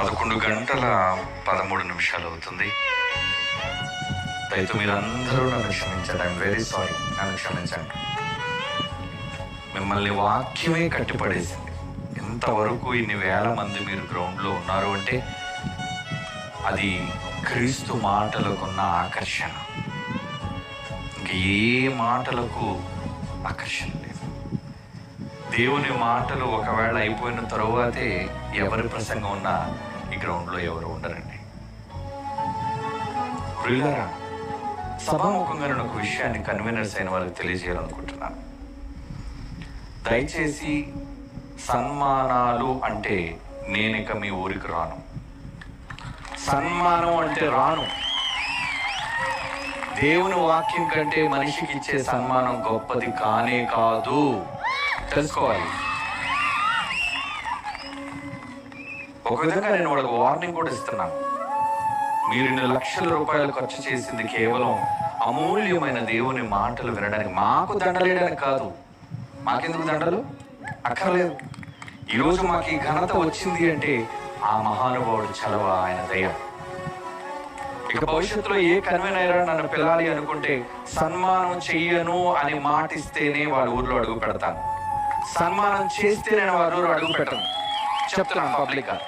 పదకొండు గంటల పదమూడు నిమిషాలు అవుతుంది. దయతో మీరందరూ నన్ను క్షమించండి. ఐఎమ్ వెరీ సారీ నన్ను క్షమించండి. మిమ్మల్ని వాక్యమే కట్టిపడేసింది. ఎంతవరకు ఇన్ని వేల మంది మీరు గ్రౌండ్లో ఉన్నారు అంటే అది క్రీస్తు మాటలకున్న ఆకర్షణ. ఇంక ఏ మాటలకు ఆకర్షణ లేదు. దేవుని మాటలు ఒకవేళ అయిపోయిన తరువాతే ఎవరి ప్రసంగం ఉన్నా గ్రౌండ్లో ఎవరు ఉండరండి. ప్రియులారా సభాముఖంగా నేను ఒక విషయాన్ని కన్వీనర్స్ అయిన వారికి తెలియజేయాలనుకుంటున్నాను. దయచేసి సన్మానాలు అంటే నేను ఇక మీ ఊరికి రాను. సన్మానం అంటే రాను. దేవుని వాక్యం కంటే మనిషికి ఇచ్చే సన్మానం గొప్పది కానే కాదు. తెలుసుకోవాలి. ఒక విధంగా నేను వాళ్ళకి వార్నింగ్ కూడా ఇస్తున్నాను. మీరు రెండు లక్షల రూపాయలు ఖర్చు చేసింది కేవలం అమూల్యమైన దేవుని మాటలు వినడానికి. మాకు దండలేయడానికి కాదు. మాకెందుకు దండలు? అక్కర్లేదు. ఈరోజు మాకు ఈ ఘనత వచ్చింది అంటే ఆ మహానుభావుడు చలవ ఆయన దయ. ఇక భవిష్యత్తులో ఏ కన్వీనర్ నన్ను పిల్లాలి అనుకుంటే సన్మానం చెయ్యను అని మాటిస్తేనే వాళ్ళ ఊర్లో అడుగు పెడతాను. సన్మానం చేస్తే నేను వాళ్ళ ఊరు అడుగు పెట్టను. చెప్తున్నాను పబ్లిక్గా.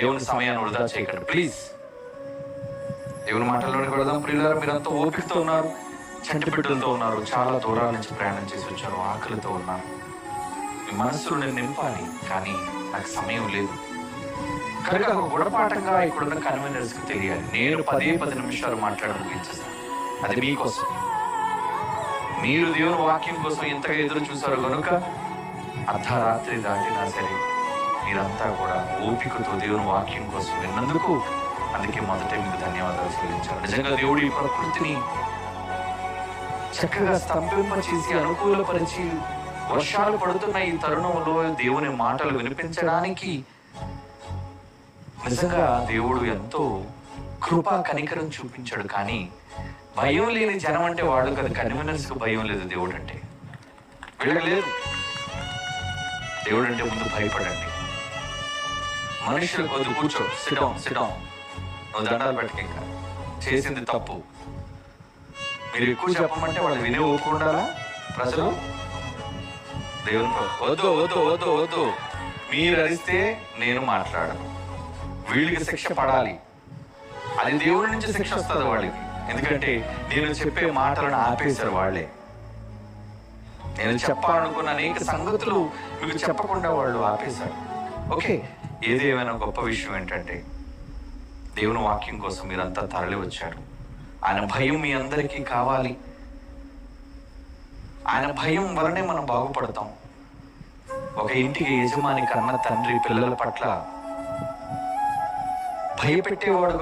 దేవుని సమయాన్ని వృధా చేయకండి. ప్లీజ్ దేవుని మాటల్లోకి వెళదాం. ప్రియులారా మీరంతా ఓపికతో ఉన్నారు చంటి బిడ్డలతో ఉన్నారు చాలా దూరాల నుంచి ప్రయాణం చేసి వచ్చారు ఆకలితో ఉన్నారు. మీ మనసులో నేను నింపాలి కానీ నాకు సమయం లేదు. కనుక గుణపాఠంగా ఇక్కడున్న కన్వీనర్స్ తెలియాలి. నేను పదే పది నిమిషాలు మాట్లాడడం ముగించేస్తాను. అది మీకోసం. మీరు దేవుని వాక్యం కోసం ఎంతగా ఎదురు చూసారో కనుక అర్ధరాత్రి దాటినా సరే మీరంతా కూడా ఓపికతో దేవుని వాక్యం కోసం విన్నందుకు అందుకే మొదట మీకు ధన్యవాదాలు చెల్లించారు నిజంగా దేవుడు ఈ ప్రకృతిని చక్కగా స్తంభింప చేసి అనుకూలపరిచి వర్షాలు పడుతున్న ఈ తరుణంలో దేవుని మాటలు వినిపించడానికి నిజంగా దేవుడు ఎంతో కృపా కనికరం చూపించాడు. కానీ భయం లేని జనం అంటే వాడు కదా కన్వీనర్స్ భయం లేదు దేవుడు అంటే వీళ్ళకి లేదు. దేవుడు అంటే ముందు భయపడండి. మనుషులు కొద్ది కూర్చో. సిడం సిడం నువ్వు దండాలు పెట్టక ఇంకా. చేసింది తప్పు. మీరు ఎక్కువ చెప్పమంటే వాళ్ళు వినే ఊరుకుండాలా ప్రజలు? దేవుని వద్దు వద్దు వద్దు వద్దు మీరు అరిస్తే నేను మాట్లాడను. వీళ్ళకి శిక్ష పడాలి. అది దేవుడి నుంచి శిక్ష వస్తుంది వాళ్ళకి. ఎందుకంటే నేను చెప్పే మాటలను ఆపేశారు వాళ్ళే. నేను చెప్పాలనుకున్న అనేక సంగతులు మీకు చెప్పకుండా వాళ్ళు ఆపేశారు. ఓకే. ఏదేమైనా గొప్ప విషయం ఏంటంటే దేవుని వాక్యం కోసం మీరంతా తరలి వచ్చారు ఆయన భయం మీ అందరికీ కావాలి. ఆయన భయం వలనే మనం బాగుపడతాం. ఒక ఇంటికి యజమాని కన్న తండ్రి పిల్లల పట్ల భయపెట్టేవాడు